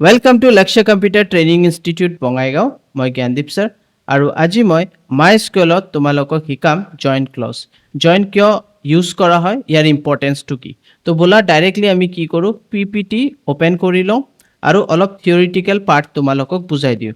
Welcome to Lakshya computer training institute Bongaigaon মই Gyandeep sir আৰু আজি মই মাই স্কুলত তোমালোকক শিকাম জইণ্ট ক্লজ জইণ্ট কিয় ইউজ কৰা হয় ইয়াৰ ইম্পৰ্টেঞ্চটো কি তো বোলা ডাইৰেক্টলি আমি কি কৰোঁ পি পি টি অ'পেন কৰি লওঁ আৰু অলপ থিয়ৰিটিকেল পাৰ্ট তোমালোকক বুজাই দিওঁ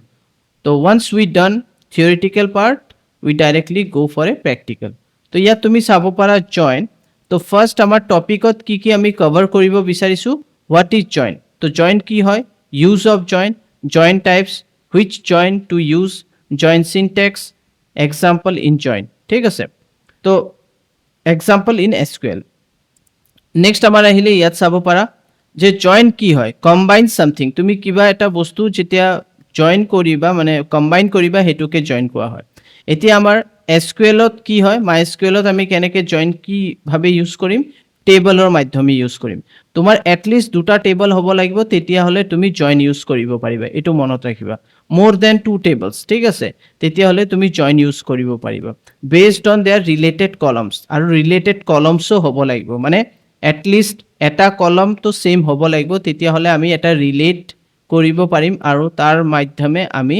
তো once we done theoretical part we directly go' for a practical তো ইয়াত তুমি চাব পাৰা জইণ্ট তো ফাৰ্ষ্ট আমাৰ টপিকত কি কি আমি কভাৰ কৰিব বিচাৰিছোঁ হোৱাট ইজ জইণ্ট তো জইণ্ট কি হয় use of join join types which join to use join syntax example in join ঠিক আছে? তো example in S Q next আমাৰ আহিলে ইয়াত চাব পাৰা যে জইন কি হয়? কম্বাইন ছামথিং তুমি কিবা এটা বস্তু যেতিয়া জইন কৰিবা মানে কম্বাইন কৰিবা, সেইটোকে জইন কোৱা হয়। এতিয়া আমাৰ এছ কিউ কি হয়? মাই এছ কিউ আমি কেনেকৈ জইন কিভাৱে ইউজ কৰিম? টেবলৰ মাধ্যমে ইউজ কৰিম। তোমাৰ এটলিষ্ট দুটা টেবল হ'ব লাগিব, তেতিয়াহ'লে তুমি জইন ইউজ কৰিব পাৰিবা। এইটো মনত ৰাখিবা। মোৰ দেন টু টেবলছ ঠিক আছে? তেতিয়াহ'লে তুমি জইন ইউজ কৰিব পাৰিবা। Based on their related columns আৰু ৰিলেটেড কলমছো হ'ব লাগিব। মানে এটলিষ্ট এটা কলমটো ছেইম হ'ব লাগিব, তেতিয়াহ'লে আমি এটা ৰিলেট কৰিব পাৰিম, আৰু তাৰ মাধ্যমে আমি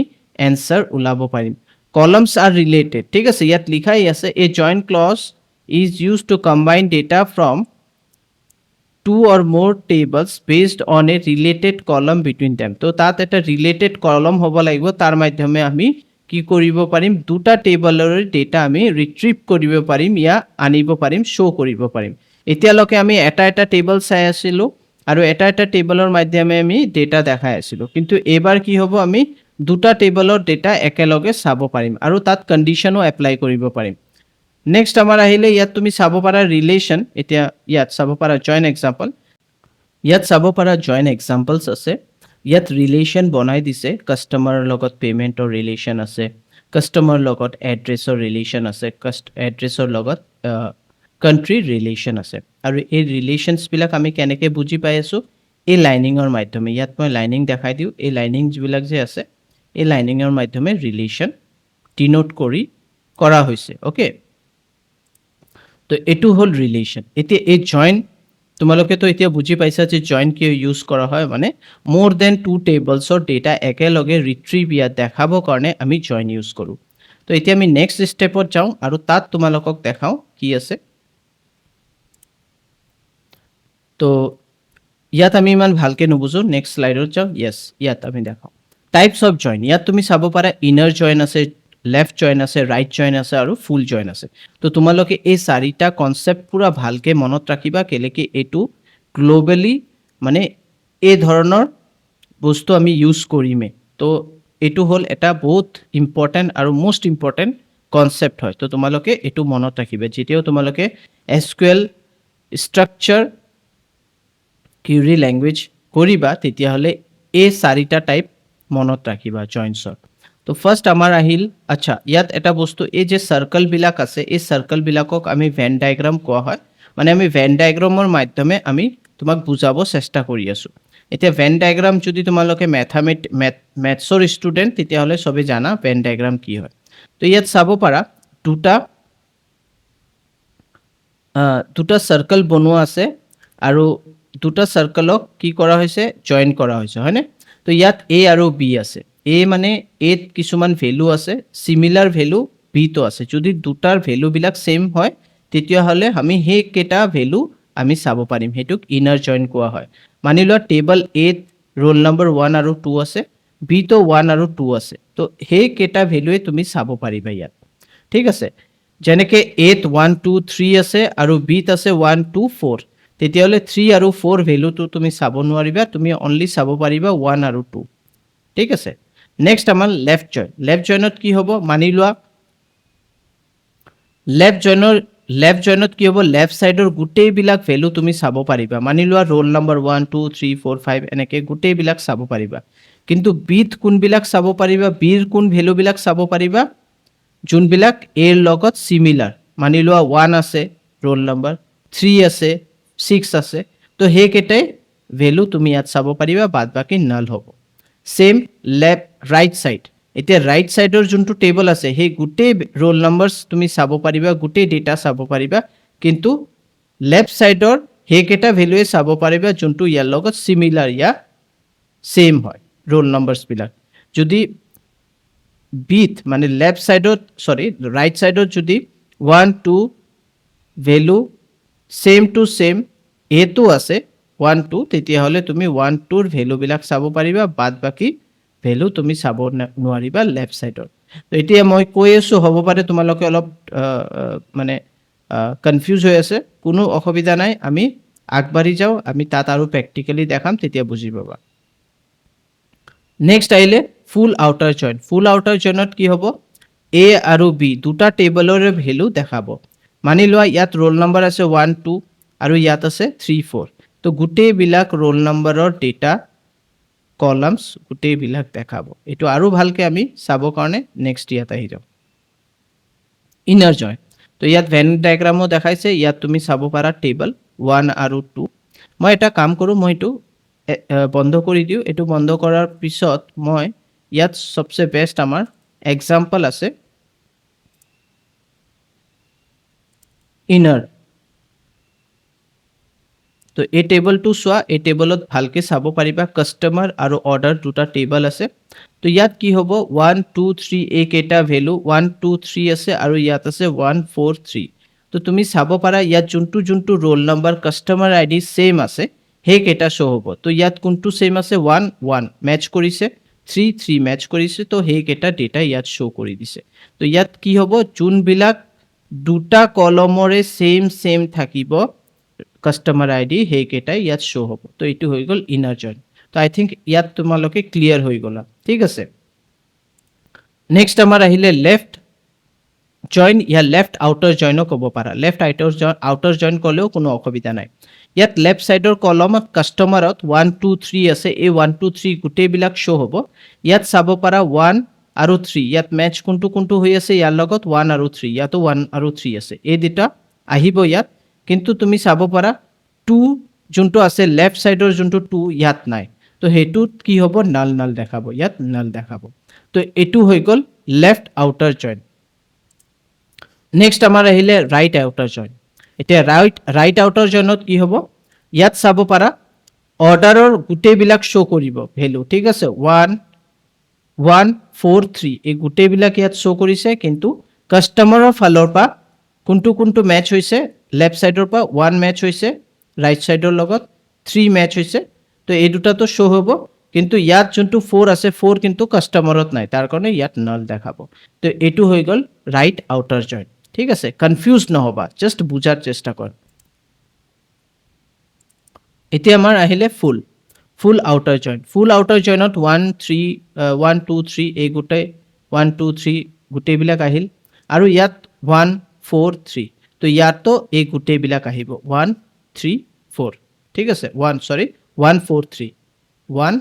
এনচাৰ ওলাব পাৰিম। কলমছ আৰ ৰিলেটেড ঠিক আছে? ইয়াত লিখাই আছে a join clause is use to combine data from two or more tables based on a related column between them তো তাত এটা ৰিলেটেড কলম হ'ব লাগিব তাৰ মাধ্যমে আমি কি কৰিব পাৰিম? দুটা টেবলৰ ডেটা আমি ৰিট্ৰিভ কৰিব পাৰিম, ইয়া আনিব পাৰিম শ্ব' কৰিব পাৰিম। এতিয়ালৈকে আমি এটা এটা টেবল চাই আছিলোঁ আৰু এটা এটা টেবলৰ মাধ্যমে আমি ডেটা দেখাই আছিলোঁ। কিন্তু এইবাৰ কি হ'ব, আমি দুটা টেবলৰ ডেটা একেলগে চাব পাৰিম আৰু তাত কণ্ডিশ্যনো এপ্লাই কৰিব পাৰিম। নেক্সট আমাৰ আহিলে ইয়াত তুমি চাব পাৰা ৰিলেশ্যন এতিয়া ইয়াত চাব পাৰা জইন এক্সাম্পল ইয়াত চাব পাৰা জইন এক্সাম্পলছ আছে। ইয়াত ৰিলেশ্যন বনাই দিছে। কাষ্টমাৰৰ লগত পে'মেণ্টৰ ৰিলেশ্যন আছে। কাষ্টমাৰৰ লগত এড্ৰেছৰ ৰিলেশ্যন আছে। কাষ্ট এড্ৰেছৰ লগত কাণ্ট্ৰিৰ ৰিলেশ্যন আছে। আৰু এই ৰিলেশ্যনছবিলাক আমি কেনেকৈ বুজি পাই আছোঁ? এই লাইনিঙৰ মাধ্যমে। ইয়াত মই লাইনিং দেখাই দিওঁ। এই লাইনিং যিবিলাক যে আছে, এই লাইনিঙৰ মাধ্যমে ৰিলেশ্যন ডিনোট কৰি কৰা হৈছে। অ'কে তো এইটো হ'ল ৰিলেশ্যন এতিয়া এই জইন তোমালোকেতো এতিয়া বুজি পাইছা যে জইন কিয় ইউজ কৰা হয় মানে মোৰ দেন টু টেবলছৰ ডেটা একেলগে ৰিট্ৰিভ ইয়াত দেখাবৰ কাৰণে আমি জইন ইউজ কৰোঁ। তো এতিয়া আমি নেক্সট ষ্টেপত যাওঁ আৰু তাত তোমালোকক দেখাওঁ কি আছে। তো ইয়াত আমি ইমান ভালকৈ নুবুজোঁ নেক্সট শ্লাইডত যাওঁ। য়েছ ইয়াত আমি দেখাওঁ। টাইপছ অফ জইন ইয়াত তুমি চাব পাৰা ইনাৰ জইন আছে লেফ্ট জইন আছে ৰাইট জইন আছে আৰু ফুল জইন আছে। তো তোমালোকে এই চাৰিটা কনচেপ্ট পূৰা ভালকৈ মনত ৰাখিবা কেলেকি এইটো গ্ল'বেলি মানে এই ধৰণৰ বস্তু আমি ইউজ কৰিমেই তো এইটো হ'ল এটা বহুত ইম্পৰ্টেণ্ট আৰু মষ্ট ইম্পৰ্টেণ্ট কনচেপ্ট হয়। তো তোমালোকে এইটো মনত ৰাখিবা, যেতিয়াও তোমালোকে S Q L structure query language কৰিবা, তেতিয়াহ'লে এই চাৰিটা টাইপ মনত ৰাখিবা জইণ্টছৰ তো ফাৰ্ষ্ট আমাৰ আহিল আচ্ছা ইয়াত এটা বস্তু, এই যে চাৰ্কলবিলাক আছে, এই চাৰ্কলবিলাকক আমি ভেন ডায়েগ্ৰাম কোৱা হয়। মানে আমি ভেন ডায়েগ্ৰামৰ মাধ্যমে আমি তোমাক বুজাব চেষ্টা কৰি আছোঁ। এতিয়া ভেন ডায়েগ্ৰাম যদি তোমালোকে মেথামেট মেথ মেথছৰ ষ্টুডেণ্ট তেতিয়াহ'লে চবেই জানা ভেন ডায়েগ্ৰাম কি হয়। তো ইয়াত চাব পাৰা, দুটা দুটা চাৰ্কল বনোৱা আছে আৰু দুটা চাৰ্কলক কি কৰা হৈছে জইন কৰা হৈছে, হয়নে? তো ইয়াত এ আৰু বি আছে। এ মানে এত কিছুমান ভেলু আছে চিমিলাৰ ভেলু বিতো আছে। যদি দুটাৰ ভেলুবিলাক ছেইম হয়, তেতিয়াহ'লে আমি সেইকেইটা ভেলু আমি চাব পাৰিম। সেইটোক ইনাৰ জইন কোৱা হয়। মানি লোৱা টেবল এত ৰোল নম্বৰ ওৱান আৰু টু আছে বিতো ওৱান আৰু টু আছে। তো সেইকেইটা ভেলুৱে তুমি চাব পাৰিবা ইয়াত। ঠিক আছে? যেনেকৈ এত ওৱান টু থ্ৰী আছে আৰু বিত আছে ওৱান টু ফ'ৰ তেতিয়াহ'লে থ্ৰী আৰু ফ'ৰ ভেলুটো তুমি চাব নোৱাৰিবা, তুমি অনলি চাব পাৰিবা ওৱান আৰু টু ঠিক আছে? নেক্সট আমাৰ লেফ্ট জইন লেফ্ট জইনত কি হ'ব? মানি লোৱা। লেফ্ট জইনৰ লেফ্ট জইনত কি হ'ব? লেফ্ট ছাইডৰ গোটেইবিলাক ভেলু তুমি চাব পাৰিবা। মানি লোৱা roll number one two three four five এনেকৈ গোটেইবিলাক চাব পাৰিবা। কিন্তু বিত কোনবিলাক চাব পাৰিবা? বিৰ কোন ভেলুবিলাক চাব পাৰিবা? যোনবিলাক এৰ লগত চিমিলাৰ মানি লোৱা ওৱান আছে ৰোল নম্বৰ থ্ৰী আছে ছিক্স আছে। তো সেইকেইটাই ভেলু তুমি ইয়াত চাব পাৰিবা বাদ বাকী নাল হ'ব। ছেইম লেফ্ট ৰাইট ছাইড এতিয়া ৰাইট ছাইডৰ যোনটো টেবল আছে, সেই গোটেই ৰোল নম্বৰছ তুমি চাব পাৰিবা, গোটেই ডেটা চাব পাৰিবা। কিন্তু লেফ্ট ছাইডৰ সেইকেইটা ভেলুৱে চাব পাৰিবা, যোনটো ইয়াৰ লগত চিমিলাৰ ইয়াৰ ছেইম হয় ৰোল নম্বৰ্ছবিলাক যদি বিথ মানে লেফ্ট ছাইডত চৰি ৰাইট ছাইডত যদি one two value same to same এটো আছে ওৱান টু তেতিয়াহ'লে তুমি ওৱান টুৰ ভেলুবিলাক চাব পাৰিবা বাদ বাকী ভেলু, তুমি চাব নোৱাৰিবা লেফ্ট ছাইডত তো এতিয়া মই কৈ আছোঁ, হ'ব পাৰে তোমালোকে অলপ মানে কনফিউজ হৈ আছে, কোনো অসুবিধা নাই, আমি আগবাঢ়ি যাওঁ, আমি তাত আৰু প্ৰেক্টিকেলি দেখাম, তেতিয়া বুজি পাবা। নেক্সট আহিলে full outer join full outer জইনত কি হ'ব? এ আৰু বি দুটা টেবলৰে ভেলু দেখাব। মানি লোৱা, ইয়াত ৰোল নম্বৰ আছে ওৱান টু আৰু ইয়াত আছে থ্ৰী ফ'ৰ তো গোটেইবিলাক ৰোল নম্বৰৰ ডেটা কলামছ গোটেইবিলাক দেখাব। এইটো আৰু ভালকৈ আমি চাবৰ কাৰণে নেক্সট ইয়াত আহি যাওঁ ইনাৰ জইন তো ইয়াত ভেন ডায়েগ্ৰামো দেখাইছে, ইয়াত তুমি চাব পাৰা টেবল ওৱান আৰু টু মই এটা কাম কৰোঁ, মই এইটো বন্ধ কৰি দিওঁ। এইটো বন্ধ কৰাৰ পিছত মই ইয়াত চবচে বেষ্ট আমাৰ এক্সাম্পল আছে। ইনাৰ তো এই টেবলটো চোৱা এই টেবলত ভালকৈ চাব পাৰিবা কাষ্টমাৰ আৰু অৰ্ডাৰ দুটা টেবল আছে। তো ইয়াত কি হ'ব? ওৱান টু থ্ৰী এইকেইটা ভেলু ওৱান টু থ্ৰী আছে আৰু ইয়াত আছে ওৱান ফ'ৰ থ্ৰী তো তুমি চাব পাৰা ইয়াত যোনটো যোনটো roll number customer I D same আছে সেইকেইটা শ্ব' হ'ব। তো ইয়াত কোনটো ছেইম আছে? ওৱান ওৱান মেটচ কৰিছে। থ্ৰী থ্ৰী মেটচ কৰিছে। তো সেইকেইটা ডেটা ইয়াত শ্ব' কৰি দিছে। তো ইয়াত কি হ'ব? যোনবিলাক দুটা কলমৰে ছেইম ছেইম থাকিব কাষ্টমাৰ আই ডি সেইকেইটাই ইয়াত শ্ব' হ'ব। তো এইটো হৈ গ'ল ইনাৰ জইন তো আই থিংক ইয়াত তোমালোকে ক্লিয়াৰ হৈ গ'লা। ঠিক আছে? নেক্সট আমাৰ আহিলে লেফ্ট জইন ইয়াৰ লেফ্ট আউটাৰ জইনো ক'ব পাৰা। Left outer join outer join ক'লেও কোনো অসুবিধা নাই। ইয়াত লেফ্ট ছাইডৰ কলমত কাষ্টমাৰত ওৱান টু থ্ৰী আছে। এই ওৱান টু থ্ৰী গোটেইবিলাক শ্ব' হ'ব। ইয়াত চাব পাৰা ওৱান আৰু থ্ৰী ইয়াত মেটচ কোনটো কোনটো হৈ আছে? ইয়াৰ লগত ওৱান আৰু থ্ৰী ইয়াতো ওৱান আৰু থ্ৰী আছে। এই দুটা আহিব ইয়াত। কিন্তু তুমি চাব পাৰা, টু যোনটো আছে লেফ্ট ছাইডৰ যোনটো টু, ইয়াত নাই। তো সেইটোত কি হ'ব? নাল নাল দেখাব, ইয়াত নাল দেখাব। তো এইটো হৈ গ'ল লেফ্ট আউটাৰ জইন নেক্সট আমাৰ আহিলে ৰাইট আউটাৰ জইন এতিয়া ৰাইট ৰাইট আউটাৰ জইনত কি হ'ব? ইয়াত চাব পাৰা অৰ্ডাৰৰ গোটেইবিলাক শ্ব' কৰিব ভেলু ঠিক আছে? ওৱান ওৱান ফ'ৰ থ্ৰী এই গোটেইবিলাক ইয়াত শ্ব' কৰিছে, কিন্তু কাষ্টমাৰৰ ফালৰ পৰা কোনটো কোনটো মেটচ হৈছে লেফ্ট ছাইডৰ পৰা ওৱান মেটচ হৈছে ৰাইট ছাইডৰ লগত থ্ৰী মেটচ হৈছে, তো এই দুটাতো শ্ব' হ'ব, কিন্তু ইয়াত যোনটো ফ'ৰ আছে ফ'ৰ কিন্তু কাষ্টমাৰত নাই, তাৰ কাৰণে ইয়াত নল দেখাব। তো এইটো হৈ গ'ল ৰাইট আউটাৰ জইন ঠিক আছে? কনফিউজ নহ'বা জাষ্ট বুজাৰ চেষ্টা কৰ। এতিয়া আমাৰ আহিলে full full outer join full outer জইনত one three one two three এই গোটেই ওৱান টু থ্ৰী গোটেইবিলাক আহিল। আৰু ইয়াত ওৱান ফ'ৰ থ্ৰী তো ইয়াতো এই গোটেইবিলাক আহিব। ওৱান থ্ৰী ফ'ৰ ঠিক আছে? One sorry one four three one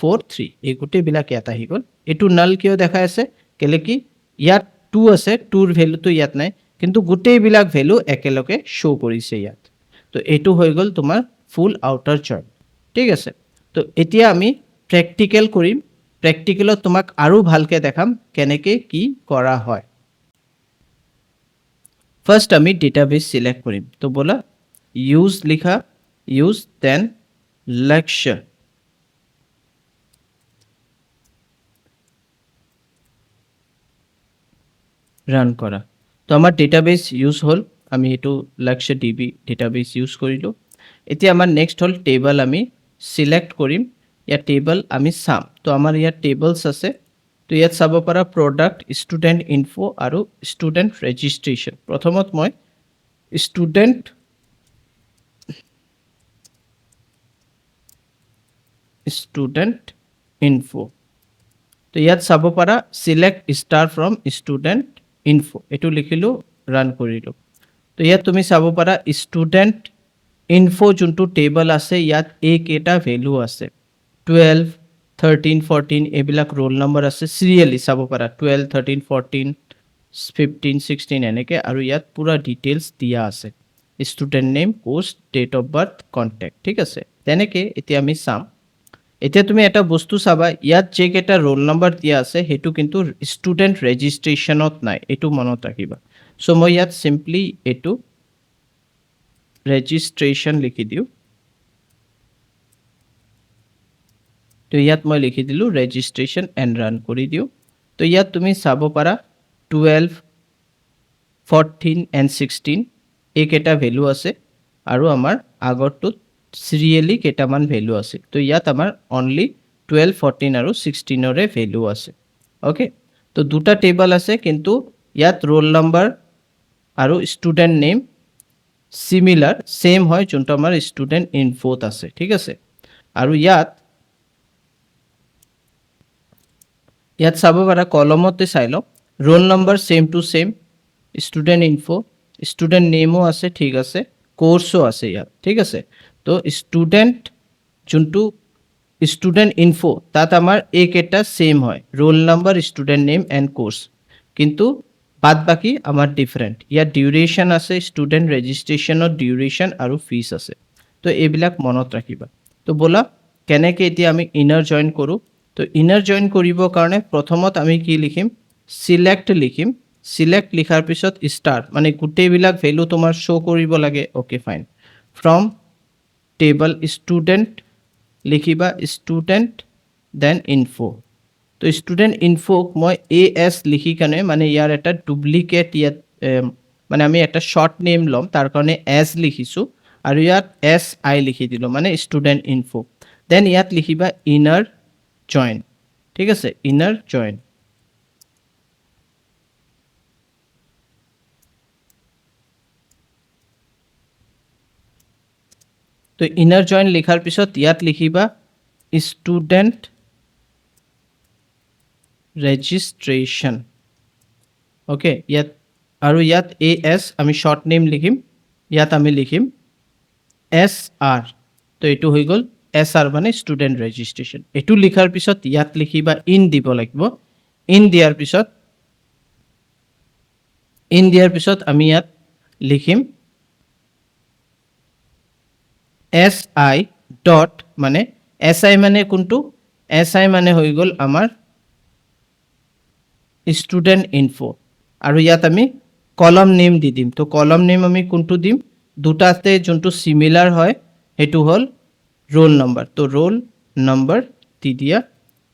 four three এই গোটেইবিলাক ইয়াত আহি গ'ল। এইটো নাল কিয় দেখাই আছে? কেলে কি? ইয়াত টু আছে টুৰ ভেলুটো ইয়াত নাই, কিন্তু গোটেইবিলাক ভেলু একেলগে শ্ব' কৰিছে ইয়াত। তো এইটো হৈ গ'ল তোমাৰ ফুল আউটাৰ জইন ঠিক আছে? তো এতিয়া আমি প্ৰেক্টিকেল কৰিম। প্ৰেক্টিকেলত তোমাক আৰু ভালকৈ দেখাম কেনেকৈ কি কৰা হয়। ফাৰ্ষ্ট আমি ডেটাবেছ চিলেক্ট কৰিম তো ব'লা ইউজ লিখা ইউজ দেন লক্ষ্য ৰান কৰা তো আমাৰ ডেটাবেছ ইউজ হ'ল, আমি এইটো লক্ষ্য ডি বি ডেটাবেছ ইউজ কৰিলোঁ এতিয়া আমাৰ নেক্সট হ'ল টেবল আমি চিলেক্ট কৰিম ইয়াত টেবল আমি চাম তো আমাৰ ইয়াত টেবলছ আছে তো ইয়াত চাব পাৰা প্ৰডাক্ট ষ্টুডেণ্ট ইনফো আৰু ষ্টুডেণ্ট ৰেজিষ্ট্ৰেশ্যন প্ৰথমত মই ষ্টুডেণ্ট ষ্টুডেণ্ট ইনফো তো ইয়াত চাব পাৰা select star from student info এইটো লিখিলোঁ ৰান কৰিলোঁ। তো ইয়াত তুমি চাব পাৰা ষ্টুডেণ্ট ইনফো যোনটো টেবল আছে, ইয়াত এইকেইটা ভেলু আছে। টুৱেলভ থাৰ্টিন ফৰ্টিন এইবিলাক ৰোল নম্বৰ আছে চিৰিয়েলি চাব পাৰা twelve thirteen fourteen fifteen sixteen এনেকৈ, আৰু ইয়াত পূৰা ডিটেইলছ দিয়া আছে। Student name post date of birth contact ঠিক আছে? তেনেকৈ এতিয়া আমি চাম। এতিয়া তুমি এটা বস্তু চাবা, ইয়াত যিকেইটা ৰোল নম্বৰ দিয়া আছে, সেইটো কিন্তু ষ্টুডেণ্ট ৰেজিষ্ট্ৰেশ্যনত নাই, এইটো মনত ৰাখিবা। চ' মই ইয়াত চিম্পলি এইটো ৰেজিষ্ট্ৰেশ্যন লিখি দিওঁ। তো ইয়াত মই লিখি দিলোঁ ৰেজিষ্ট্ৰেশ্যন এণ্ড ৰান কৰি দিওঁ। তো ইয়াত তুমি চাব পাৰা টুৱেলভ ফৰ্টিন এণ্ড ছিক্সটিন এইকেইটা ভেলু আছে। আৰু আমাৰ আগৰটোত চিৰিয়েলি কেইটামান ভেলু আছে। তো ইয়াত আমাৰ অনলি টুৱেলভ ফৰ্টিন আৰু ছিক্সটিনৰে ভেলু আছে। অ'কে তো দুটা টেবল আছে, কিন্তু ইয়াত ৰোল নম্বৰ আৰু ষ্টুডেণ্ট নেম চিমিলাৰ ছেইম হয়, যোনটো আমাৰ ষ্টুডেণ্ট ইনফ'ত আছে। ঠিক আছে? আৰু ইয়াত ইয়াত চাব পাৰা কলমতে চাই লওক। Roll number same to same student info' student নেমো আছে, ঠিক আছে। কৰ্চো আছে ইয়াত, ঠিক আছে। তো ষ্টুডেণ্ট যোনটো ষ্টুডেণ্ট ইনফ' তাত আমাৰ এইকেইটা ছেইম হয়। Roll number student name and course কিন্তু বাদ বাকী আমাৰ ডিফাৰেণ্ট ইয়াত ডিউৰেশ্যন আছে ষ্টুডেণ্ট ৰেজিষ্ট্ৰেশ্যনৰ ডিউৰেশ্যন আৰু ফিজ আছে। তো এইবিলাক মনত ৰাখিবা। তো ব'লা, কেনেকৈ এতিয়া আমি ইনাৰ জইন কৰোঁ? তো ইনাৰ জইন কৰিবৰ কাৰণে প্ৰথমত আমি কি লিখিম? চিলেক্ট লিখিম। চিলেক্ট লিখাৰ পিছত ষ্টাৰ মানে গোটেইবিলাক ভেলু তোমাৰ শ্ব' কৰিব লাগে। Okay fine from table student লিখিবা ষ্টুডেণ্ট দেন ইনফো তো ষ্টুডেণ্ট ইনফোক মই এ এছ লিখি কেনে মানে ইয়াৰ এটা ডুপ্লিকেট ইয়াত মানে আমি এটা শ্বৰ্ট নেম ল'ম, তাৰ কাৰণে এছ লিখিছোঁ। আৰু ইয়াত এছ আই লিখি দিলোঁ মানে ষ্টুডেণ্ট ইনফো দেন ইয়াত লিখিবা ইনাৰ জইন ঠিক আছে? ইনাৰ জইন তো ইনাৰ জইন লিখাৰ পিছত ইয়াত লিখিবা ষ্টুডেণ্ট ৰেজিষ্ট্ৰেশ্যন অ'কে ইয়াত, আৰু ইয়াত এ এছ আমি শ্বৰ্ট নেম লিখিম, ইয়াত আমি লিখিম এছ আৰ তো এইটো হৈ গ'ল এছ আৰ মানে ষ্টুডেণ্ট ৰেজিষ্ট্ৰেশ্যন এইটো লিখাৰ পিছত ইয়াত লিখিবা ইন দিব লাগিব। ইন দিয়াৰ পিছত ইন দিয়াৰ পিছত আমি ইয়াত লিখিম এছ আই ডট মানে এছ আই মানে কোনটো? এছ আই মানে হৈ গ'ল আমাৰ ষ্টুডেণ্ট ইনফো আৰু ইয়াত আমি কলম নেম দি দিম। তো কলম নেম আমি কোনটো দিম? দুটাতে যোনটো চিমিলাৰ হয়, সেইটো হ'ল ৰোল নম্বৰ তো ৰোল নম্বৰ দি দিয়া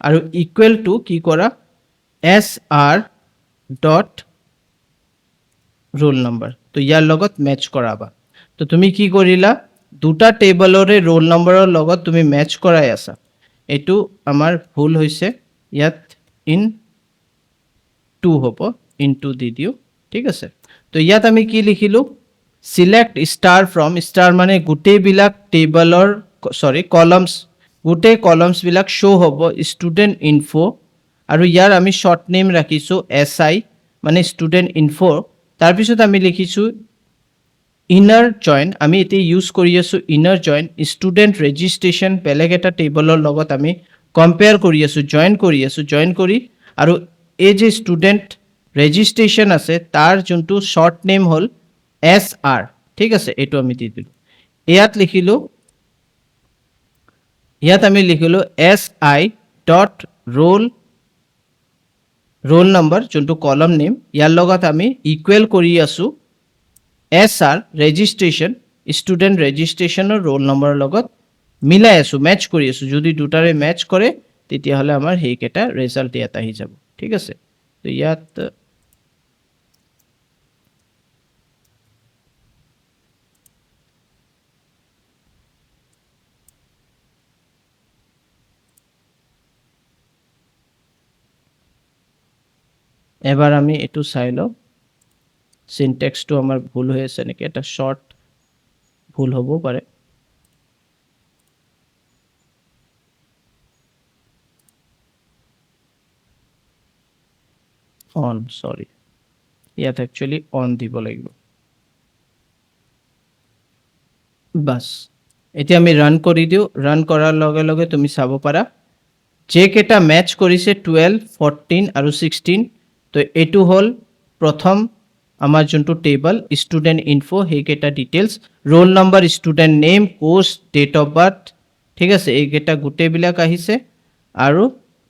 আৰু ইকুৱেল টু কি কৰা S R dot roll number তো ইয়াৰ লগত মেটচ কৰাবা তো তুমি কি কৰিলা দুটা টেবলৰে ৰোল নম্বৰৰ লগত তুমি মেটচ কৰাই আছা। এইটো আমাৰ ভুল হৈছে। ইয়াত ইন টু হ'ব। ইন টু দি দিওঁ। ঠিক আছে। তো ইয়াত আমি কি লিখিলোঁ? চিলেক্ট ষ্টাৰ ফ্ৰম ষ্টাৰ মানে গোটেইবিলাক টেবলৰ চৰি কলমছ গোটেই কলমছবিলাক শ্ব' হ'ব ষ্টুডেণ্ট ইনফো আৰু ইয়াৰ আমি শ্বৰ্ট নেম ৰাখিছোঁ এছ আই মানে ষ্টুডেণ্ট ইনফো তাৰপিছত আমি লিখিছোঁ ইনাৰ জইন আমি এতিয়া ইউজ কৰি আছোঁ ইনাৰ জইন ষ্টুডেণ্ট ৰেজিষ্ট্ৰেশ্যন বেলেগ এটা টেবলৰ লগত আমি কম্পেয়াৰ কৰি আছোঁ জইন কৰি আছোঁ জইন কৰি, আৰু এই যে ষ্টুডেণ্ট ৰেজিষ্ট্ৰেশ্যন আছে, তাৰ যোনটো শ্বৰ্ট নেম হ'ল এছ আৰ ঠিক আছে, এইটো আমি দি দিলোঁ। ইয়াত লিখিলোঁ ইয়াত আমি লিখিলোঁ S I dot roll roll number যোনটো কলম নেম ইয়াৰ লগত আমি ইকুৱেল কৰি আছোঁ এছ আৰ ৰেজিষ্ট্ৰেশ্যন ষ্টুডেণ্ট ৰেজিষ্ট্ৰেশ্যনৰ ৰোল নম্বৰৰ লগত মিলাই আছোঁ মেটচ কৰি আছোঁ। যদি দুটাৰে মেটচ কৰে, তেতিয়াহ'লে আমাৰ সেইকেইটা ৰিজাল্ট ইয়াত আহি যাব। ঠিক আছে? তো ইয়াত এবাৰ আমি এইটো চাই লওঁ চিনটেক্সটো আমাৰ ভুল হৈ আছে নেকি? এটা শ্বৰ্ট ভুল হ'বও পাৰে অন চৰি ইয়াত একচুৱেলি অন দিব লাগিব। বাছ এতিয়া আমি ৰান কৰি দিওঁ। ৰান কৰাৰ লগে লগে তুমি চাব পাৰা। যেইকেইটা মেটচ কৰিছে টুৱেলভ ফৰ্টিন আৰু ছিক্সটিন তো এইটো হ'ল প্ৰথম আমাৰ যোনটো টেবল ষ্টুডেণ্ট ইনফো সেইকেইটা details roll number student name course date of birth ঠিক আছে এইকেইটা গোটেইবিলাক আহিছে আৰু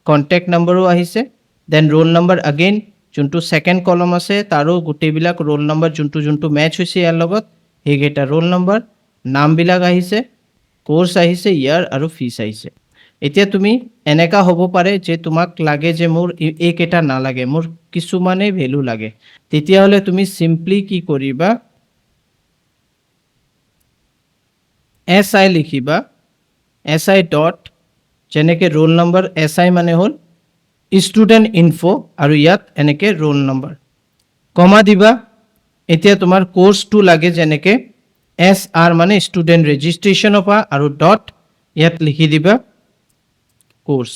কণ্টেক্ট নম্বৰো আহিছে দেন ৰোল নম্বৰ আগেইন যোনটো ছেকেণ্ড কলম আছে তাৰো গোটেইবিলাক ৰোল নম্বৰ যোনটো যোনটো মেটচ হৈছে ইয়াৰ লগত সেইকেইটা ৰোল নম্বৰ নামবিলাক আহিছে কোৰ্চ আহিছে ইয়াৰ আৰু ফিজ আহিছে। এতিয়া তুমি এনেকা হ'ব পাৰে যে তোমাক লাগে যে মোৰ এইকেইটা নালাগে, মোৰ কিছুমানেই ভেলু লাগে। তেতিয়াহ'লে তুমি চিম্পলি কি কৰিবা? এছ আই লিখিবা। এছ আই ডট যেনেকৈ ৰোল নম্বৰ এছ আই মানে হ'ল ষ্টুডেণ্ট ইনফো আৰু ইয়াত এনেকৈ ৰোল নম্বৰ কমা দিবা। এতিয়া তোমাৰ কোৰ্চটো লাগে যেনেকৈ এছ আৰ মানে ষ্টুডেণ্ট ৰেজিষ্ট্ৰেশ্যনৰ পৰা আৰু ডট ইয়াত লিখি দিবা। কোৰ্চ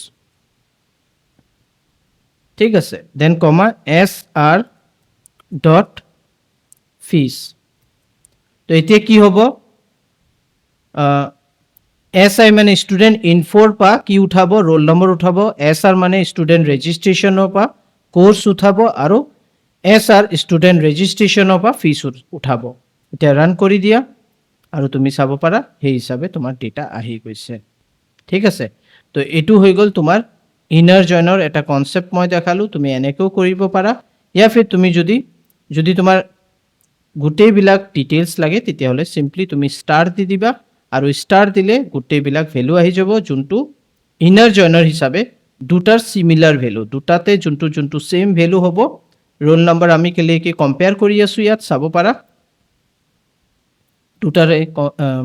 ঠিক আছে then comma S R dot fees তো এতিয়া কি হ'ব? এছ আই মানে ষ্টুডেণ্ট ইনফ'ৰ পৰা কি উঠাব? ৰোল নম্বৰ উঠাব। এছ আৰ মানে ষ্টুডেণ্ট ৰেজিষ্ট্ৰেশ্যনৰ পৰা কোৰ্চ উঠাব আৰু এছ আৰ ষ্টুডেণ্ট ৰেজিষ্ট্ৰেশ্যনৰ পৰা ফিজ উঠাব। এতিয়া ৰান কৰি দিয়া আৰু তুমি চাব পাৰা সেই হিচাপে তোমাৰ ডেটা আহি গৈছে। ঠিক আছে তো এইটো হৈ গ'ল তোমাৰ ইনাৰ জইনৰ এটা কনচেপ্ট মই দেখালোঁ, তুমি এনেকৈও কৰিব পাৰা। ইয়াৰ ফিৰ তুমি যদি যদি তোমাৰ গোটেইবিলাক ডিটেইলছ লাগে, তেতিয়াহ'লে চিম্পলি তুমি ষ্টাৰ দি দিবা। আৰু ষ্টাৰ দিলে গোটেইবিলাক ভেলু আহি যাব, যোনটো ইনাৰ জইনৰ হিচাপে দুটাৰ চিমিলাৰ ভেলু দুটাতে যোনটো যোনটো ছেম ভেলু হ'ব। ৰোল নম্বৰ আমি কেলেকি কম্পেয়াৰ কৰি আছোঁ ইয়াত, চাব পাৰা। দুটাৰে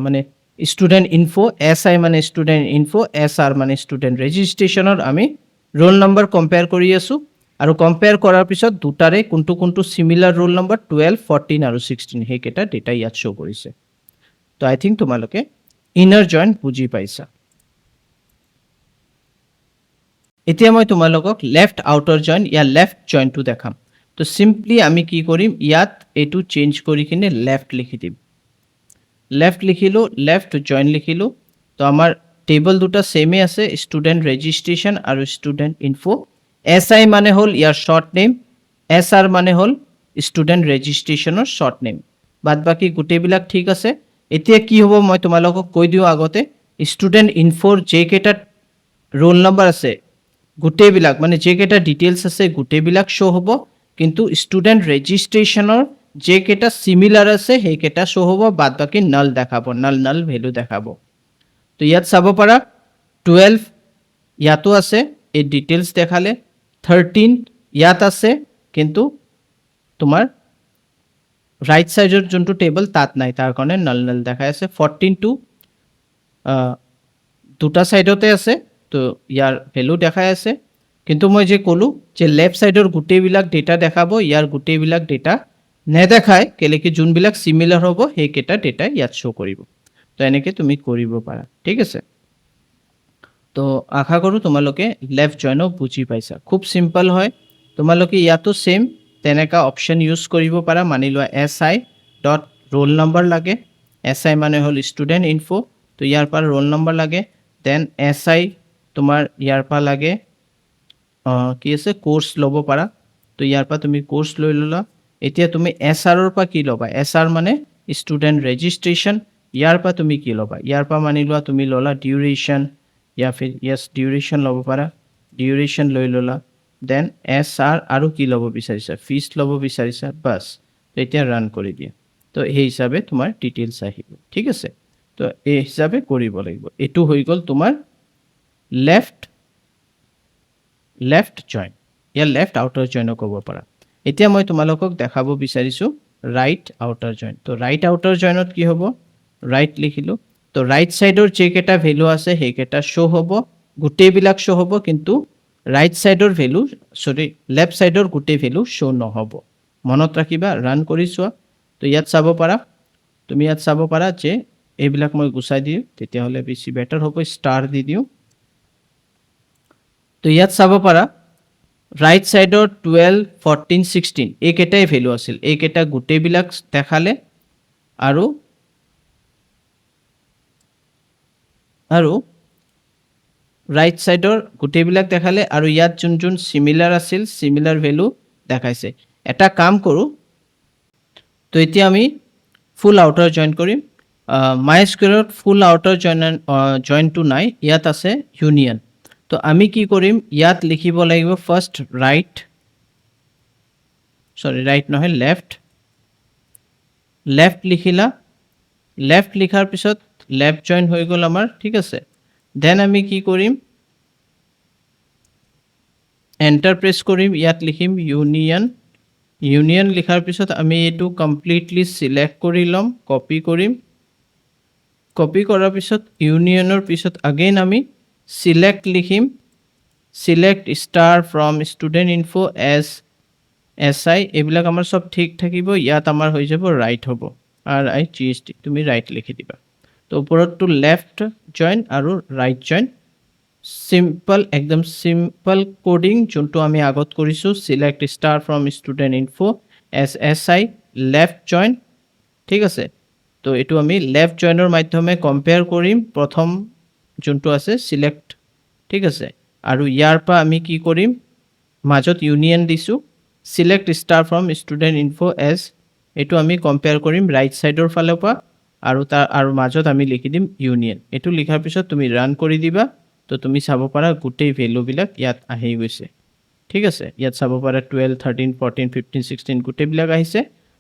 মানে ষ্টুডেণ্ট ইনফো এছ আই মানে ষ্টুডেণ্ট ইনফো এছ আৰ মানে ষ্টুডেণ্ট ৰেজিষ্ট্ৰেশ্যনৰ আমি ৰোল নম্বৰ কম্পেয়াৰ কৰি আছোঁ। আৰু কম্পেয়াৰ কৰাৰ পিছত দুটাৰে কোনটো কোনটো similar roll number twelve fourteen আৰু ছিক্সটিন সেইকেইটা ডেটা ইয়াত শ্ব' কৰিছে। তো আই থিংক তোমালোকে ইনাৰ জইণ্ট বুজি পাইছা। এতিয়া মই তোমালোকক লেফ্ট আউটাৰ জইণ্ট ইয়াৰ লেফ্ট জইণ্টটো দেখাম। তো চিম্পলি আমি কি কৰিম, ইয়াত এইটো চেঞ্জ কৰি কিনে লেফ্ট লিখি দিম। লেফ্ট লিখিলোঁ লেফ্ট জইন লিখিলোঁ। তো আমাৰ টেবল দুটা ছেমেই আছে ষ্টুডেণ্ট ৰেজিষ্ট্ৰেশ্যন আৰু ষ্টুডেণ্ট ইনফো এছ আই মানে হ'ল ইয়াৰ শ্বৰ্ট নেম এছ আৰ মানে হ'ল ষ্টুডেণ্ট ৰেজিষ্ট্ৰেশ্যনৰ শ্বৰ্ট নেম বাদ বাকী গোটেইবিলাক ঠিক আছে। এতিয়া কি হ'ব মই তোমালোকক কৈ দিওঁ আগতে। ষ্টুডেণ্ট ইনফ'ৰ যেইকেইটাত ৰোল নম্বৰ আছে, গোটেইবিলাক মানে যেইকেইটা ডিটেইলছ আছে, গোটেইবিলাক শ্ব' হ'ব। কিন্তু ষ্টুডেণ্ট ৰেজিষ্ট্ৰেশ্যনৰ যেইকেইটা চিমিলাৰ আছে সেইকেইটা শ্ব' হ'ব, বাদ বাকী নাল দেখাব নাল নাল ভেলু দেখাব। তো ইয়াত চাব পাৰা টুৱেলভ ইয়াতো আছে, এই ডিটেইলছ দেখালে। থাৰ্টিন ইয়াত আছে, কিন্তু তোমাৰ ৰাইট ছাইডৰ যোনটো টেবল তাত নাই, তাৰ কাৰণে নাল নাল দেখাই আছে। ফৰ্টিন টু দুটা ছাইডতে আছে, তো ইয়াৰ ভেলু দেখাই আছে। কিন্তু মই যে ক'লোঁ যে লেফ্ট ছাইডৰ গোটেইবিলাক ডেটা দেখাব, ইয়াৰ গোটেইবিলাক ডেটা নেদেখায় কেলেকি যোনবিলাক চিমিলাৰ হ'ব, সেইকেইটা ডেটাই ইয়াত শ্ব' কৰিব। তো এনেকৈ তুমি কৰিব পাৰা, ঠিক আছে? তো আশা কৰোঁ তোমালোকে লেফ্ট জইনক বুজি পাইছা। খুব চিম্পল হয়, তোমালোকে ইয়াতো ছেইম তেনেকুৱা অপশ্যন ইউজ কৰিব পাৰা, মানি লোৱা S I dot roll number লাগে। এছ আই মানে হ'ল ষ্টুডেণ্ট ইনফো তো ইয়াৰ পৰা ৰোল নম্বৰ লাগে। দেন এছ আই তোমাৰ ইয়াৰ পৰা লাগে কি আছে কোৰ্চ ল'ব পাৰা। তো ইয়াৰ পৰা তুমি কোৰ্চ লৈ ল'লা। এতিয়া তুমি এছ আৰৰ পৰা কি ল'বা? এছ আৰ মানে ষ্টুডেণ্ট ৰেজিষ্ট্ৰেশ্যন ইয়াৰ পৰা তুমি কি ল'বা? ইয়াৰ পৰা মানি লোৱা তুমি ল'লা ডিউৰেশ্যন ইয়া ফিৰ য়েছ ডিউৰেশ্যন ল'ব পাৰা। ডিউৰেশ্যন লৈ ল'লা। দেন এছ আৰ আৰু কি ল'ব বিচাৰিছা? ফিজ ল'ব বিচাৰিছা? বাছ। তো এতিয়া ৰান কৰি দিয়া। তো সেই হিচাপে তোমাৰ ডিটেইলছ আহিব। ঠিক আছে? তো এই হিচাপে কৰিব লাগিব। এইটো হৈ গ'ল তোমাৰ লেফ্ট লেফ্ট জইন ইয়াৰ লেফ্ট আউটাৰ জইনো ক'ব পাৰা। এতিয়া মই তোমালোকক দেখাব বিচাৰিছোঁ ৰাইট আউটাৰ জইন তো ৰাইট আউটাৰ জইনত কি হ'ব? ৰাইট লিখিলোঁ। তো ৰাইট ছাইডৰ যিকেইটা ভেলু আছে, সেইকেইটা শ্ব' হ'ব। গোটেইবিলাক শ্ব' হ'ব, কিন্তু ৰাইট ছাইডৰ ভেলু চৰি লেফ্ট ছাইডৰ গোটেই ভেলু শ্ব' নহ'ব। মনত ৰাখিবা ৰান কৰি চোৱা। তো ইয়াত চাব পাৰা। তুমি ইয়াত চাব পাৰা যে এইবিলাক মই গুচাই দিওঁ, তেতিয়াহ'লে বেছি বেটাৰ হ'ব ষ্টাৰ দি দিওঁ। তো ইয়াত চাব পাৰা। ৰাইট ছাইডৰ টুৱেল্ভ ফৰ্টিন ছিক্সটিন এইকেইটাই ভেলু আছিল। এইকেইটা গোটেইবিলাক দেখালে আৰু আৰু ৰাইট ছাইডৰ গোটেইবিলাক দেখালে আৰু ইয়াত যোন যোন চিমিলাৰ আছিল চিমিলাৰ ভেলু দেখাইছে। এটা কাম কৰোঁ, তো এতিয়া আমি ফুল আউটাৰ জইন কৰিম। মাই স্কুৱেৰত ফুল আউটাৰ জইন জইনটো নাই, ইয়াত আছে ইউনিয়ন তো আমি কি কৰিম ইয়াত লিখিব লাগিব ফাৰ্ষ্ট ৰাইট চৰি ৰাইট নহয় লেফ্ট লেফ্ট লিখিলা লেফ্ট লিখাৰ পিছত লেফ্ট জইন হৈ গ'ল আমাৰ, ঠিক আছে? দেন আমি কি কৰিম? এণ্টাৰ প্ৰেছ কৰিম, ইয়াত লিখিম ইউনিয়ন ইউনিয়ন লিখাৰ পিছত আমি এইটো কমপ্লিটলি চিলেক্ট কৰি ল'ম কপি কৰিম। কপি কৰাৰ পিছত ইউনিয়নৰ পিছত আগেইন আমি চিলেক্ট লিখিম। Star from student info S S I এইবিলাক আমাৰ চব ঠিক থাকিব, ইয়াত আমাৰ হৈ যাব ৰাইট হ'ব। আৰ আই জি এছ টি তুমি ৰাইট লিখি দিবা। তো ওপৰতটো লেফ্ট জইন আৰু ৰাইট জইন চিম্পল একদম চিম্পল কোডিং যোনটো আমি আগত কৰিছোঁ। Select star from student info S S I left join ঠিক আছে? তো এইটো আমি লেফ্ট জইনৰ মাধ্যমে কম্পেয়াৰ কৰিম। প্ৰথম যোনটো আছে চিলেক্ট ঠিক আছে? আৰু ইয়াৰ পৰা আমি কি কৰিম? মাজত ইউনিয়ন দিছোঁ। Select star from student info as এইটো আমি কম্পেয়াৰ কৰিম ৰাইট ছাইডৰ ফালৰ পৰা। আৰু তাৰ আৰু মাজত আমি লিখি দিম ইউনিয়ন এইটো লিখাৰ পিছত তুমি ৰান কৰি দিবা, তো তুমি চাব পাৰা গোটেই ভেলুবিলাক ইয়াত আহি গৈছে। ঠিক আছে? ইয়াত চাব পাৰা twelve thirteen fourteen fifteen sixteen গোটেইবিলাক আহিছে।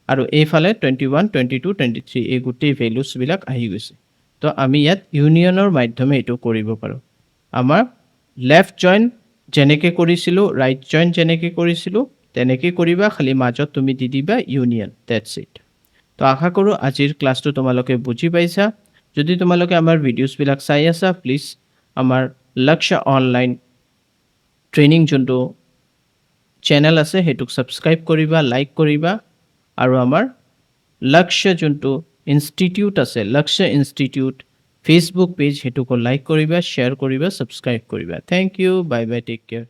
আৰু এইফালে twenty one twenty two twenty three এই গোটেই ভেলুছবিলাক আহি গৈছে। তো আমি ইয়াত ইউনিয়নৰ মাধ্যমে এইটো কৰিব পাৰোঁ। আমাৰ লেফ্ট জইন যেনেকৈ কৰিছিলোঁ ৰাইট জইন যেনেকৈ কৰিছিলোঁ, তেনেকৈ কৰিবা, খালি মাজত তুমি দি দিবা ইউনিয়ন ডেটছ ইট তো আশা কৰোঁ আজিৰ ক্লাছটো তোমালোকে বুজি পাইছা। যদি তোমালোকে আমাৰ ভিডিঅ'ছবিলাক চাই আছা প্লিজ আমাৰ লক্ষ্য অনলাইন ট্ৰেইনিং যোনটো চেনেল আছে, সেইটোক ছাবস্ক্ৰাইব কৰিবা লাইক কৰিবা। আৰু আমাৰ লক্ষ্য যোনটো ইনষ্টিটিউট আছে লক্ষ্য ইনষ্টিটিউট ফেচবুক পেজ সেইটোকো লাইক কৰিবা শ্বেয়াৰ কৰিবা ছাবস্ক্ৰাইব কৰিবা। Thank you bye bye take care